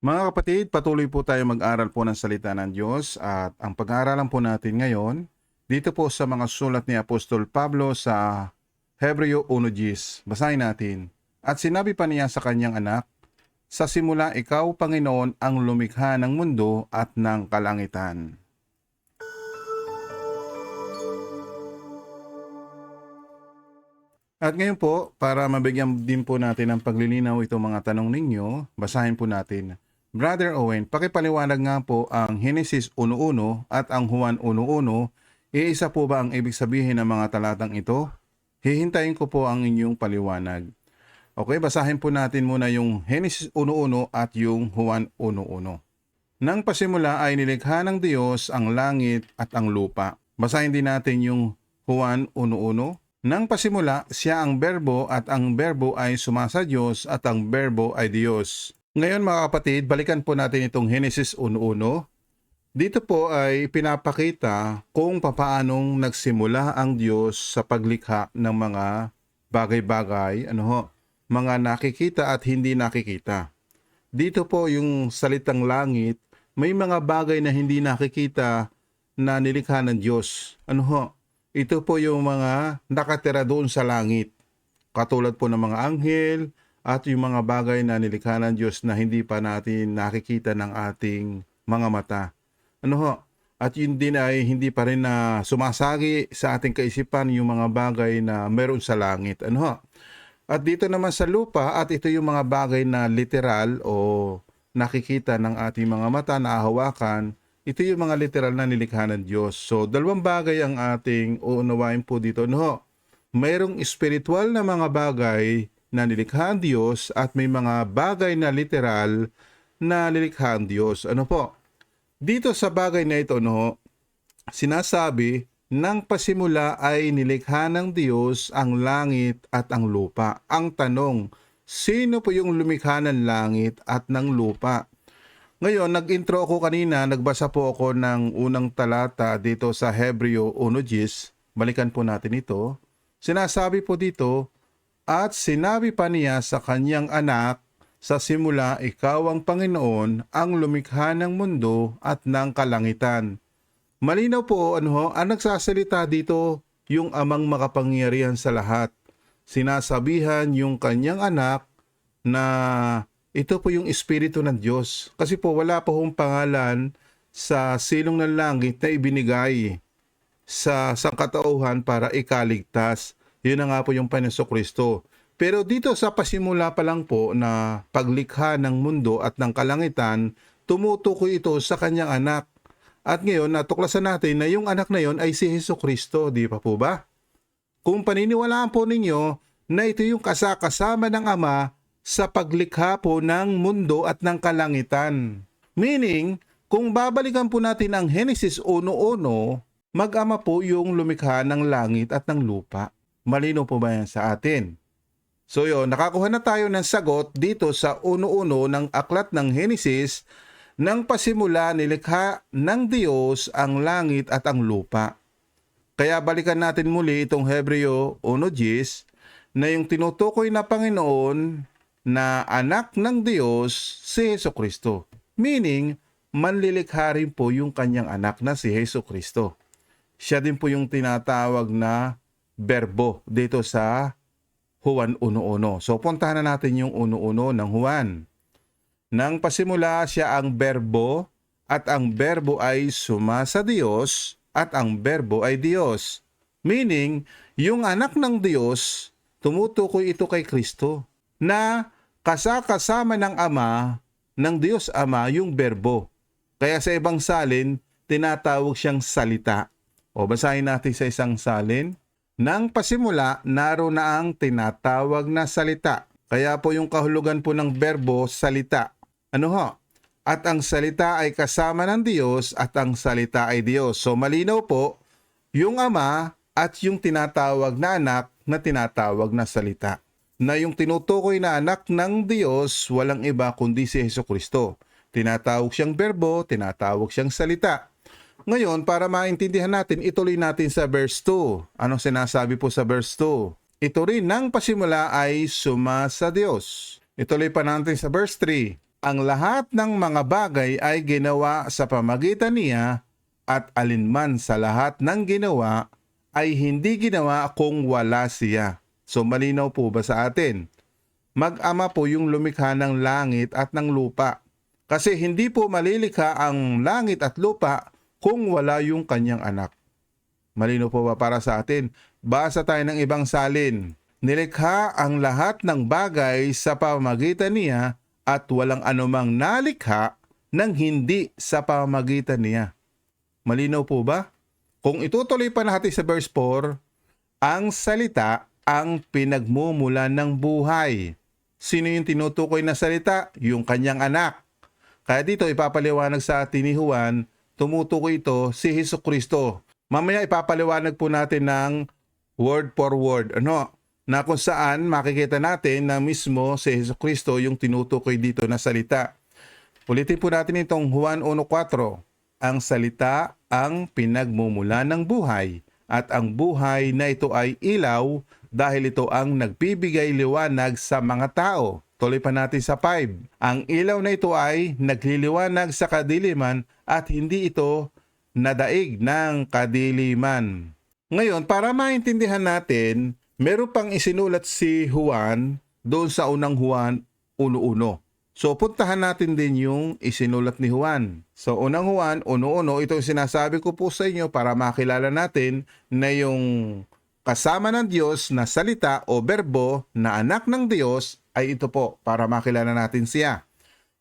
Mga kapatid, patuloy po tayo mag-aral po ng salita ng Diyos at ang pag-aaralan po natin ngayon dito po sa mga sulat ni Apostol Pablo sa Hebreo 1.10. Basahin natin. At sinabi pa niya sa kanyang anak, Sa simula ikaw, Panginoon, ang lumikha ng mundo at ng kalangitan. At ngayon po, para mabigyan din po natin ng paglilinaw itong mga tanong ninyo, basahin po natin. Brother Owen, pakipaliwanag nga po ang Genesis 1.1 at ang Juan 1.1. Iisa po ba ang ibig sabihin ng mga talatang ito? Hihintayin ko po ang inyong paliwanag. Okay, basahin po natin muna yung Genesis 1.1 at yung Juan 1.1. Nang pasimula ay nilikha ng Diyos ang langit at ang lupa. Basahin din natin yung Juan 1.1. Nang pasimula, siya ang berbo at ang berbo ay sumasa Diyos at ang berbo ay Diyos. Ngayon mga kapatid, balikan po natin itong Genesis 1.1. Dito po ay pinapakita kung papaanong nagsimula ang Diyos sa paglikha ng mga bagay-bagay, ano ho, mga nakikita at hindi nakikita. Dito po yung salitang langit, may mga bagay na hindi nakikita na nilikha ng Diyos. Ano ho? Ito po yung mga nakatira doon sa langit. Katulad po ng mga anghel at yung mga bagay na nilikha ng Diyos na hindi pa natin nakikita ng ating mga mata. Ano ho? At yun din ay hindi pa rin na sumasagi sa ating kaisipan yung mga bagay na meron sa langit. Ano ho? At dito naman sa lupa at ito yung mga bagay na literal o nakikita ng ating mga mata na hawakan, ito yung mga literal na nilikha ng Diyos. So, dalawang bagay ang ating uunawain po dito. No, mayroong spiritual na mga bagay na nilikha ng Diyos at may mga bagay na literal na nilikha ng Diyos. Ano po? Dito sa bagay na ito, no, sinasabi, nang pasimula ay nilikha ng Diyos ang langit at ang lupa. Ang tanong, sino po yung lumikha ng langit at ng lupa? Ngayon, nag-intro ako kanina, nagbasa po ako ng unang talata dito sa Hebreo 1.10. Balikan po natin ito. Sinasabi po dito, At sinabi pa niya sa kanyang anak, sa simula ikaw ang Panginoon ang lumikha ng mundo at ng kalangitan. Malinaw po ano ho, ang nagsasalita dito yung amang makapangyarihan sa lahat. Sinasabihan yung kanyang anak na ito po yung Espiritu ng Diyos. Kasi po wala pa hong pangalan sa silong ng langit na ibinigay sa sangkatauhan para ikaligtas. Yun na nga po yung Panginoon Kristo. Pero dito sa pasimula pa lang po na paglikha ng mundo at ng kalangitan, tumutukoy ito sa kanyang anak. At ngayon, natuklasan natin na yung anak na yon ay si Heso Kristo, di pa po ba? Kung paniniwalaan po ninyo na ito yung kasakasama ng Ama sa paglikha po ng mundo at ng kalangitan. Meaning, kung babalikan po natin ang Genesis 1.1, mag-ama po yung lumikha ng langit at ng lupa. Malino po ba yan sa atin? So yun, nakakuha na tayo ng sagot dito sa 1.1 ng aklat ng Genesis nang pasimula nilikha ng Diyos ang langit at ang lupa. Kaya balikan natin muli itong Hebreo 1.10 na yung tinutukoy na Panginoon na anak ng Diyos si Heso Kristo. Meaning, manlilikha rin po yung kanyang anak na si Heso Kristo. Siya din po yung tinatawag na berbo dito sa Juan 1.1. So puntahan na natin yung 1.1 ng Juan. Nang pasimula siya ang berbo at ang berbo ay suma sa Diyos at ang berbo ay Diyos. Meaning, yung anak ng Diyos, tumutukoy ito kay Kristo na kasakasama ng Ama, ng Diyos Ama, yung berbo. Kaya sa ibang salin, tinatawag siyang salita. O basahin natin sa isang salin. Nang pasimula, naro na ang tinatawag na salita. Kaya po yung kahulugan po ng berbo, salita. Ano ho? At ang salita ay kasama ng Diyos at ang salita ay Diyos. So malinaw po, yung Ama at yung tinatawag na anak na tinatawag na salita. Na yung tinutukoy na anak ng Diyos, walang iba kundi si Heso Kristo. Tinatawag siyang berbo, tinatawag siyang salita. Ngayon, para maintindihan natin, ituloy natin sa verse 2. Anong sinasabi po sa verse 2? Ito rin ng pasimula ay suma sa Diyos. Ituloy pa natin sa verse 3. ang lahat ng mga bagay ay ginawa sa pamagitan niya at alinman sa lahat ng ginawa ay hindi ginawa kung wala siya. So malinaw po ba sa atin? Mag-ama po yung lumikha ng langit at ng lupa. Kasi hindi po malilikha ang langit at lupa kung wala yung kanyang anak. Malino po ba para sa atin? Basa tayo ng ibang salin. Nilikha ang lahat ng bagay sa pamagitan niya at walang anumang nalikha ng hindi sa pamagitan niya. Malinaw po ba? Kung itutuloy pa natin sa verse 4, ang salita ang pinagmumulan ng buhay. Sino yung tinutukoy na salita? Yung kanyang anak. Kaya dito ipapaliwanag sa atin ni Juan, tumutukoy ito si Hesus Kristo. Mamaya ipapaliwanag po natin ng word for word. Ano? Na kung saan makikita natin na mismo si Hesus Kristo yung tinutukoy dito na salita. Ulitin po natin itong Juan 1.4. Ang salita ang pinagmumula ng buhay at ang buhay na ito ay ilaw dahil ito ang nagbibigay liwanag sa mga tao. Tuloy pa natin sa 5. Ang ilaw na ito ay nagliliwanag sa kadiliman at hindi ito nadaig ng kadiliman. Ngayon, para maintindihan natin, meron pang isinulat si Juan doon sa unang Juan 1.1. So, puntahan natin din yung isinulat ni Juan. So, unang Juan 1.1, ito yung sinasabi ko po sa inyo para makilala natin na yung kasama ng Diyos na salita o berbo na anak ng Diyos ay ito po para makilala natin siya.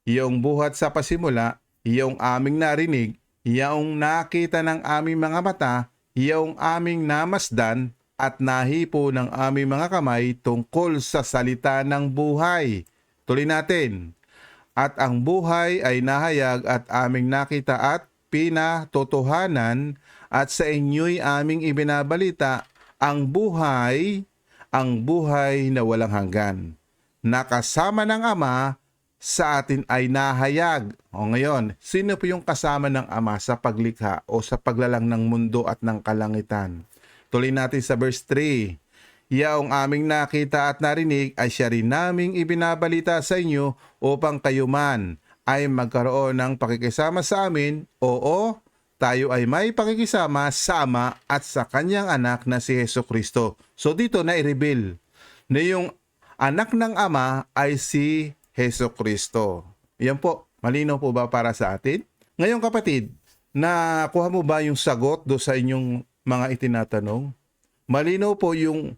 Yung buhat sa pasimula, yung aming narinig, yung nakita ng aming mga mata, yung aming namasdan at nahipo ng aming mga kamay tungkol sa salita ng buhay. Tuloy natin. At ang buhay ay nahayag at aming nakita at pinatotohanan at sa inyo'y aming ibinabalita ang buhay, ang buhay na walang hanggan. Nakasama ng Ama sa atin ay nahayag. O ngayon, sino po yung kasama ng Ama sa paglikha o sa paglalang ng mundo at ng kalangitan? Tuloy natin sa verse 3. Yaong aming nakita at narinig ay siya rin naming ibinabalita sa inyo upang kayo man ay magkaroon ng pakikisama sa amin. Oo, tayo ay may pakikisama sa Ama at sa kanyang anak na si Heso Kristo. So dito na i-reveal na yung anak ng Ama ay si Heso Kristo. Yan po, malinaw po ba para sa atin? Ngayon kapatid, nakuha mo ba yung sagot do sa inyong mga itinatanong? Malinaw po yung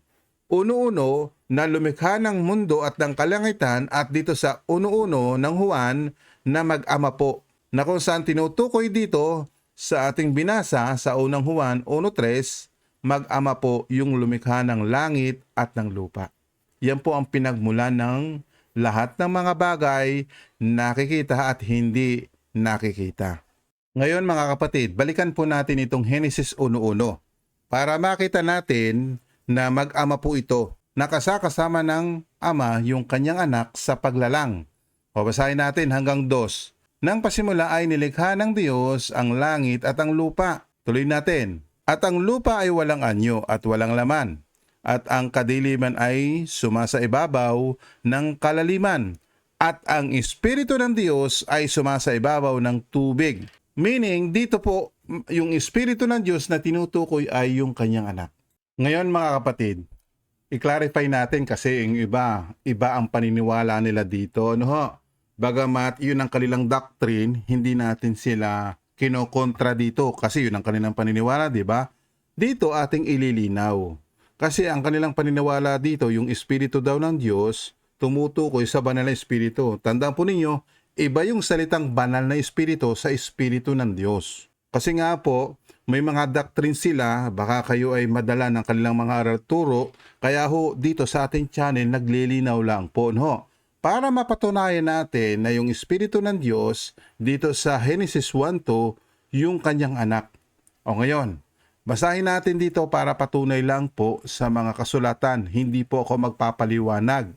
uno-uno na lumikha ng mundo at ng kalangitan at dito sa uno-uno ng Juan na mag-ama po. Na kung saan tinutukoy dito sa ating binasa sa unang Juan 1.3, mag-ama po yung lumikha ng langit at ng lupa. Yan po ang pinagmulan ng lahat ng mga bagay nakikita at hindi nakikita. Ngayon mga kapatid, balikan po natin itong Genesis 1.1 para makita natin na mag-ama po ito. Nakasakasama ng ama yung kanyang anak sa paglalang. Babasahin natin hanggang dos. Nang pasimula ay nilikha ng Diyos ang langit at ang lupa. Tuloy natin. At ang lupa ay walang anyo at walang laman. At ang kadiliman ay sumasa ibabaw ng kalaliman. At ang Espiritu ng Diyos ay sumasa ibabaw ng tubig. Meaning, dito po, yung Espiritu ng Diyos na tinutukoy ay yung kanyang anak. Ngayon mga kapatid, i-clarify natin kasi yung iba, iba ang paniniwala nila dito. Ano ho? Bagamat yun ang kanilang doctrine, hindi natin sila kinokontra dito kasi yun ang kanilang paniniwala, di ba? Dito ating ililinaw. Kasi ang kanilang paniniwala dito, yung Espiritu daw ng Diyos, tumutukoy sa banal na Espiritu. Tandaan po ninyo, iba yung salitang banal na Espiritu sa Espiritu ng Diyos. Kasi nga po, may mga doctrine sila, baka kayo ay madala ng kanilang mga aral turo, kaya ho dito sa ating channel naglilinaw lang po no. Para mapatunayan natin na yung Espiritu ng Diyos dito sa Genesis 1.2, yung kanyang anak. O ngayon, basahin natin dito para patunay lang po sa mga kasulatan. Hindi po ako magpapaliwanag.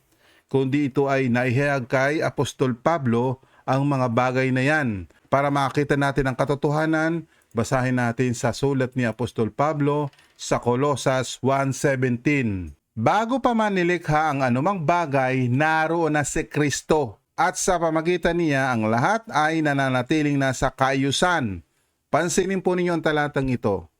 Kundi ito ay naihayag kay Apostol Pablo ang mga bagay na yan. Para makita natin ang katotohanan, basahin natin sa sulat ni Apostol Pablo sa Kolosas 1.17. Bago pa man nilikha ang anumang bagay, naroon na si Kristo. at sa pamagitan niya ang lahat ay nananatiling nasa kaayusan. Pansinin po ninyo ang talatang ito.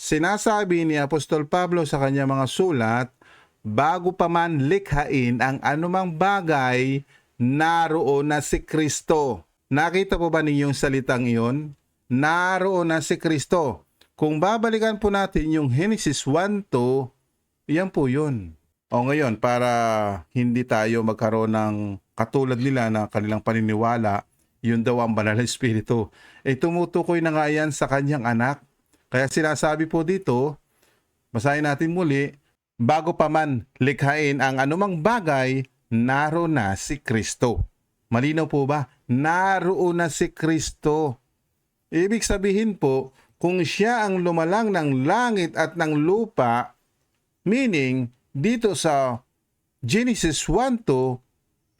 Sinasabi ni Apostol Pablo sa kanyang mga sulat, bago pa man likhain ang anumang bagay, naroon na si Kristo. Nakita po ba ninyong salitang iyon? Naroon na si Kristo. Kung babalikan po natin yung Genesis 1 to, yan po yun. O ngayon, para hindi tayo magkaroon ng katulad nila na kanilang paniniwala, yun daw ang banal na espiritu. Eh tumutukoy na nga yan sa kanyang anak. Kaya sinasabi po dito, basahin natin muli, bago pa man likhain ang anumang bagay, naroon na si Kristo. Malinaw po ba? Naroon na si Kristo. Ibig sabihin po, kung siya ang lumalang ng langit at ng lupa, meaning dito sa Genesis 1 to,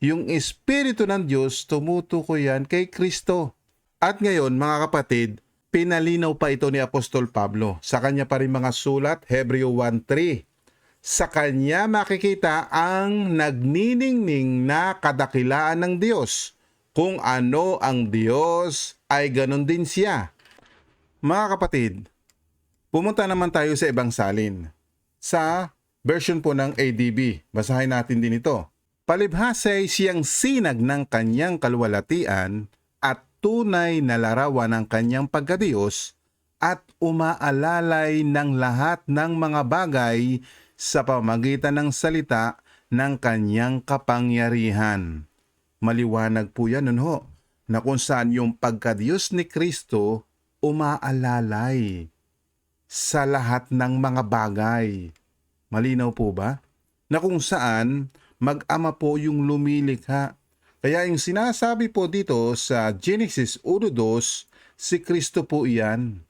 yung Espiritu ng Diyos tumutukoy yan kay Kristo. At ngayon, mga kapatid, pinalinaw pa ito ni Apostol Pablo sa kanya pa rin mga sulat, Hebreo 1.3. Sa kanya makikita ang nagniningning na kadakilaan ng Diyos. Kung ano ang Diyos, ay ganun din siya. Mga kapatid, pumunta naman tayo sa ibang salin. Sa version po ng ADB, basahin natin din ito. Palibhasay siyang sinag ng kanyang kalwalatian at tunay na larawan ng kanyang pagkadiyos at umaalalay ng lahat ng mga bagay sa pamagitan ng salita ng kanyang kapangyarihan. Maliwanag po yan nun ho, na kung saan yung pagkadiyos ni Kristo umaalalay sa lahat ng mga bagay. Malinaw po ba? Na kung saan mag-ama po yung lumilikha. Kaya yung sinasabi po dito sa Genesis 1.2, si Kristo po iyan.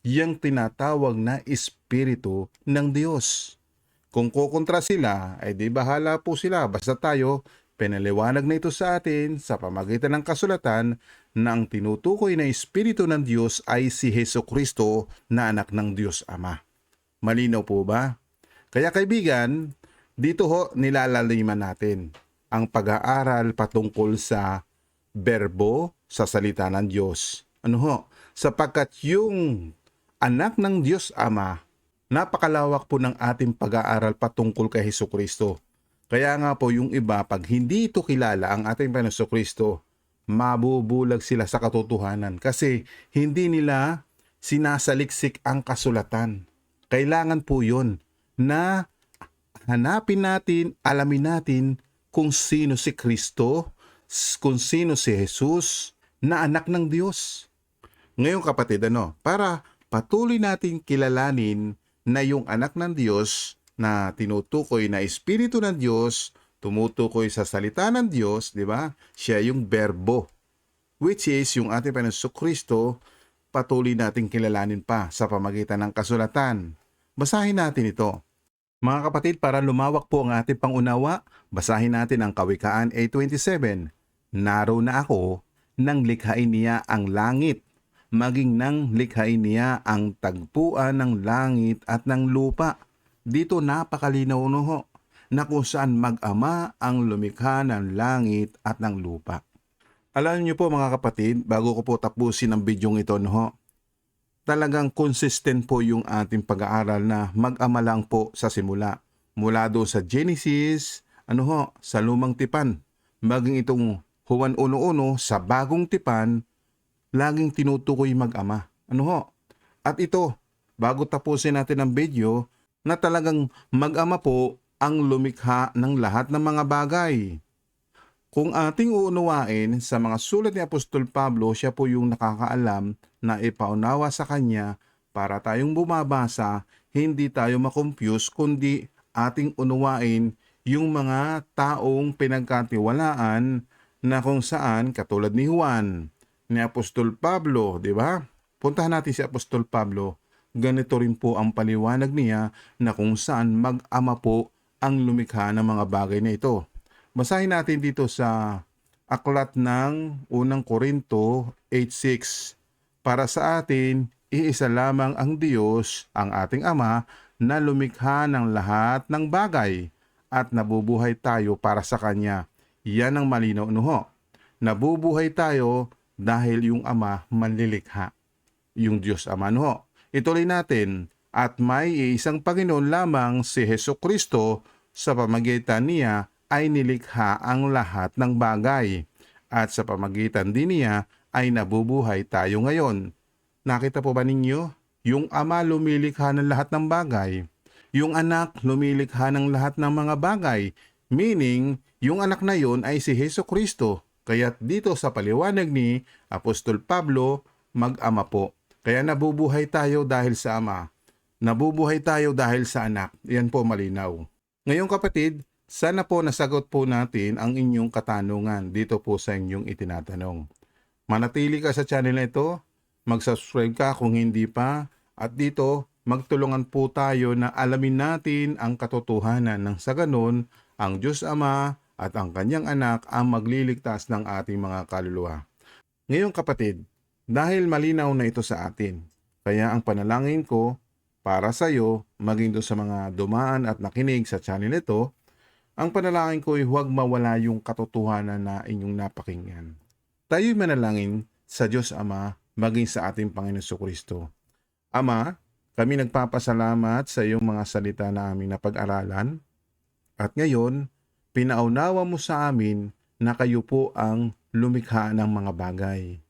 Yang tinatawag na Espiritu ng Diyos. Kung kukontra sila, ay di bahala po sila. Basta tayo, pinaliwanag na ito sa atin sa pamagitan ng kasulatan na ang tinutukoy na Espiritu ng Diyos ay si Heso Kristo na anak ng Diyos Ama. Malinaw po ba? Kaya kaibigan, dito ho nilalaliman natin ang pag-aaral patungkol sa berbo sa salita ng Diyos. Ano ho? Sapagkat yung anak ng Diyos Ama, napakalawak po ng ating pag-aaral patungkol kay Heso Kristo. Kaya nga po yung iba, pag hindi ito kilala ang ating Panginoon Kristo, mabubulag sila sa katotohanan kasi hindi nila sinasaliksik ang kasulatan. Kailangan po yon na hanapin natin, alamin natin kung sino si Kristo, kung sino si Jesus na anak ng Diyos. Ngayon kapatid, ano, para patuloy natin kilalanin na yung anak ng Diyos na tinutukoy na Espiritu ng Diyos, tumutukoy sa salita ng Diyos, di ba? Siya yung berbo, which is yung ating Panginoon Kristo, patuloy nating kilalanin pa sa pamagitan ng kasulatan. Basahin natin ito. Mga kapatid, para lumawak po ang ating pangunawa, basahin natin ang Kawikaan 8.27. Naro na ako nang likhain niya ang langit, maging nang likhain niya ang tagpuan ng langit at ng lupa. Dito napakalinaw no ho, na kung saan mag-ama ang lumikha ng langit at ng lupa. Alam niyo po mga kapatid, bago ko po tapusin ang bidyong ito no ho, talagang consistent po yung ating pag-aaral na mag-ama lang po sa simula. Mula do sa Genesis, ano ho, sa lumang tipan, maging itong Juan 1.1 sa bagong tipan, laging tinutukoy mag-ama. Ano ho? At ito, bago tapusin natin ang video, na talagang mag-ama po ang lumikha ng lahat ng mga bagay. Kung ating uunawain sa mga sulat ni Apostol Pablo, siya po yung nakakaalam na ipaunawa sa kanya para tayong bumabasa, hindi tayo makompuse kundi ating unawain yung mga taong pinagkatiwalaan na kung saan katulad ni Juan, ni Apostol Pablo, di ba? Puntahan natin si Apostol Pablo. Ganito rin po ang paliwanag niya na kung saan mag-ama po ang lumikha ng mga bagay na ito. Basahin natin dito sa aklat ng unang Korinto 8.6. Para sa atin, iisa lamang ang Diyos, ang ating Ama, na lumikha ng lahat ng bagay at nabubuhay tayo para sa Kanya. Yan ang malinaw no ho. Nabubuhay tayo dahil yung Ama manlilikha. Yung Diyos Ama no ho. Ituloy natin, at may isang Panginoon lamang si Heso Kristo sa pamagitan niya ay nilikha ang lahat ng bagay. At sa pamagitan din niya ay nabubuhay tayo ngayon. Nakita po ba ninyo? Yung Ama lumilikha ng lahat ng bagay. Yung anak lumilikha ng lahat ng mga bagay. Meaning, yung anak na yon ay si Heso Kristo. Kaya't dito sa paliwanag ni Apostol Pablo, mag-ama po. Kaya nabubuhay tayo dahil sa Ama. Nabubuhay tayo dahil sa anak. Yan po malinaw. Ngayon kapatid, sana po nasagot po natin ang inyong katanungan dito po sa inyong itinatanong. Manatili ka sa channel na ito, mag-subscribe ka kung hindi pa, at dito magtulungan po tayo na alamin natin ang katotohanan ng sa ganon, ang Diyos Ama at ang kanyang anak ang magliligtas ng ating mga kaluluwa. Ngayon kapatid, dahil malinaw na ito sa atin, kaya ang panalangin ko para sa iyo, maging doon sa mga dumaan at nakinig sa channel ito, ang panalangin ko ay huwag mawala yung katotohanan na inyong napakinggan. Tayo'y manalangin sa Diyos Ama, maging sa ating Panginoon Kristo. Ama, kami nagpapasalamat sa iyong mga salita na aming napag-aralan. At ngayon, pinaunawa mo sa amin na kayo po ang lumikha ng mga bagay.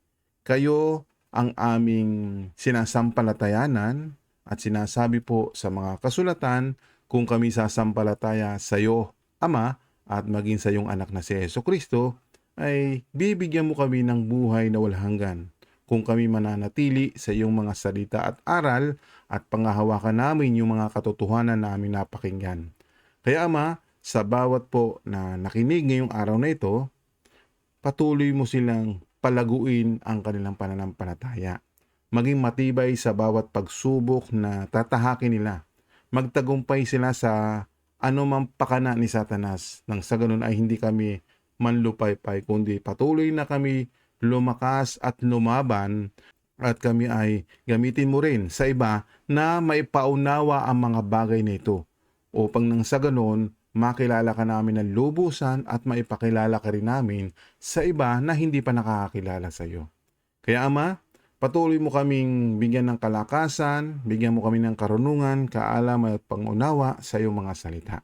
Kayo ang aming sinasampalatayanan at sinasabi po sa mga kasulatan kung kami sasampalataya sa iyo, Ama, at maging sa iyong anak na si Yeso Kristo, ay bibigyan mo kami ng buhay na walang hanggan. Kung kami mananatili sa iyong mga salita at aral at pangahawakan namin yung mga katotohanan na aming napakinggan. Kaya Ama, sa bawat po na nakinig ngayong araw na ito, patuloy mo silang palaguin ang kanilang pananampalataya maging matibay sa bawat pagsubok na tatahakin nila. Magtagumpay sila sa anumang pakana ni Satanas nang sa ganun ay hindi kami manlupaypay kundi patuloy na kami lumakas at lumaban at kami ay gamitin mo rin sa iba na maipaunawa ang mga bagay na ito upang nang sa ganun makilala ka namin ng lubusan at maipakilala ka rin namin sa iba na hindi pa nakakakilala sa iyo. Kaya Ama, Patuloy mo kaming bigyan ng kalakasan, bigyan mo kami ng karunungan, kaalam at pangunawa sa iyong mga salita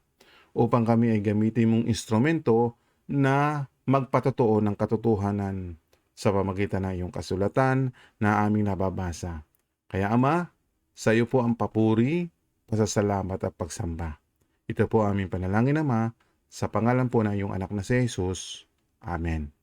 upang kami ay gamitin mong instrumento na magpatotoo ng katotohanan sa pamagitan ng iyong kasulatan na aming nababasa. Kaya Ama, sa iyo po ang papuri, pasasalamat at pagsamba. Ito po aming panalangin Ama, sa pangalan po ng iyong anak na si Jesus. Amen.